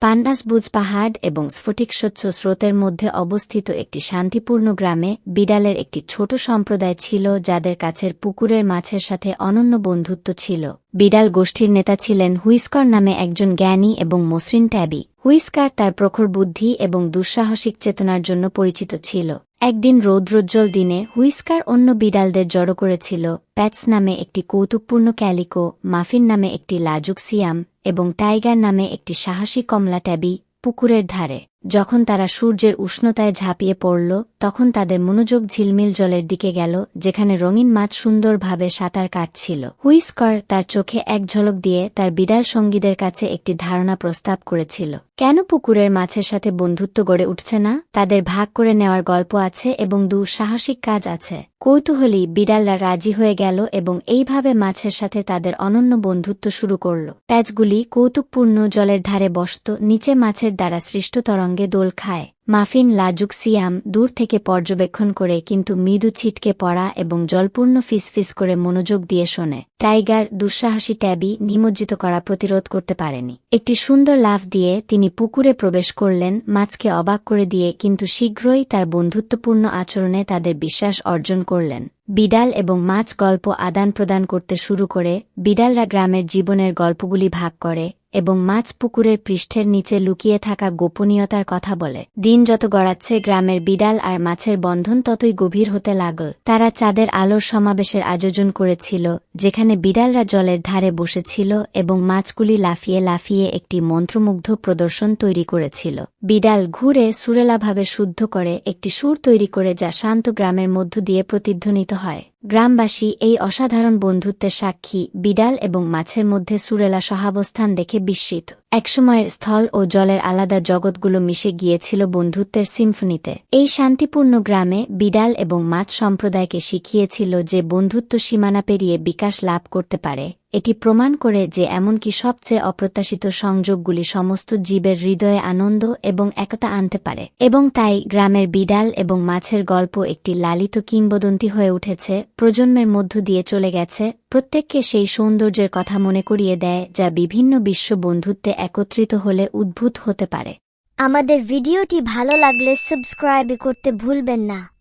পান্ডাসবুজ পাহাড় এবং স্ফটিকস্বচ্ছ স্রোতের মধ্যে অবস্থিত একটি শান্তিপূর্ণ গ্রামে বিড়ালের একটি ছোট সম্প্রদায় ছিল যাদের কাছের পুকুরের মাছের সাথে অনন্য বন্ধুত্ব ছিল। বিড়াল গোষ্ঠীর নেতা ছিলেন হুইস্কর নামে একজন জ্ঞানী এবং মসৃণ ট্যাবি। হুইস্কার তার প্রখর বুদ্ধি এবং দুঃসাহসিক চেতনার জন্য পরিচিত ছিল। একদিন রৌদ্রোজ্জ্বল দিনে হুইস্কার অন্য বিড়ালদের জড়ো করেছিল প্যাটস নামে একটি কৌতুকপূর্ণ ক্যালিকো, মাফিন নামে একটি লাজুক সিয়াম এবং টাইগার নামে একটি সাহসী কমলা ট্যাবি পুকুরের ধারে। যখন তারা সূর্যের উষ্ণতায় ঝাঁপিয়ে পড়ল, তখন তাদের মনোযোগ ঝিলমিল জলের দিকে গেল, যেখানে রঙিন মাছ সুন্দরভাবে সাঁতার কাটছিল। হুইস্কর তার চোখে এক ঝলক দিয়ে তার বিড়াল সঙ্গীদের কাছে একটি ধারণা প্রস্তাব করেছিল। কেন পুকুরের মাছের সাথে বন্ধুত্ব গড়ে উঠছে না? তাদের ভাগ করে নেওয়ার গল্প আছে এবং দুঃসাহসিক কাজ আছে। কৌতূহলী বিড়ালরা রাজি হয়ে গেল এবং এইভাবে মাছের সাথে তাদের অনন্য বন্ধুত্ব শুরু করল। প্যাচগুলি কৌতুকপূর্ণ জলের ধারে বসত, নিচে মাছের দ্বারা সৃষ্ট তরঙ্গে দোল খায়। মাফিন লাজুক সিয়াম দূর থেকে পর্যবেক্ষণ করে কিন্তু মৃদু ছিটকে পড়া এবং জলপূর্ণ ফিসফিস করে মনোযোগ দিয়ে শোনে। টাইগার দুঃসাহসী ট্যাবি নিমজ্জিত করা প্রতিরোধ করতে পারেনি। একটি সুন্দর লাফ দিয়ে তিনি পুকুরে প্রবেশ করলেন, মাছকে অবাক করে দিয়ে কিন্তু শীঘ্রই তার বন্ধুত্বপূর্ণ আচরণে তাদের বিশ্বাস অর্জন করলেন। বিড়াল এবং মাছ গল্প আদান প্রদান করতে শুরু করে, বিড়ালরা গ্রামের জীবনের গল্পগুলি ভাগ করে এবং মাছ পুকুরের পৃষ্ঠের নিচে লুকিয়ে থাকা গোপনীয়তার কথা বলে। দিন যত গড়াচ্ছে, গ্রামের বিড়াল আর মাছের বন্ধন ততই গভীর হতে লাগল। তারা চাঁদের আলোর সমাবেশের আয়োজন করেছিল, যেখানে বিড়ালরা জলের ধারে বসেছিল এবং মাছগুলি লাফিয়ে লাফিয়ে একটি মন্ত্রমুগ্ধ প্রদর্শন তৈরি করেছিল। বিড়াল ঘুরে সুরেলাভাবে শুদ্ধ করে একটি সুর তৈরি করে যা শান্ত গ্রামের মধ্য দিয়ে প্রতিধ্বনিত হয়। গ্রামবাসী এই অসাধারণ বন্ধুত্বের সাক্ষী বিড়াল এবং মাছের মধ্যে সুরেলা সহাবস্থান দেখে বিস্মিত। একসময়ের স্থল ও জলের আলাদা জগৎগুলো মিশে গিয়েছিল বন্ধুত্বের সিম্ফনিতে। এই শান্তিপূর্ণ গ্রামে বিড়াল এবং মাছ সম্প্রদায়কে শিখিয়েছিল যে বন্ধুত্ব সীমানা পেরিয়ে বিকাশ লাভ করতে পারে। এটি প্রমাণ করে যে এমনকি সবচেয়ে অপ্রত্যাশিত সংযোগগুলি সমস্ত জীবের হৃদয়ে আনন্দ এবং একতা আনতে পারে। এবং তাই গ্রামের বিড়াল এবং মাছের গল্প একটি লালিত কিংবদন্তি হয়ে উঠেছে, প্রজন্মের মধ্য দিয়ে চলে গেছে প্রত্যেককে সেই সৌন্দর্যের কথা মনে করিয়ে দেয়, যা বিভিন্ন বিশ্ব বন্ধুত্বে একত্রিত হলে উদ্ভূত হতে পারে। আমাদের ভিডিওটি ভালো লাগলে সাবস্ক্রাইব করতে ভুলবেন না।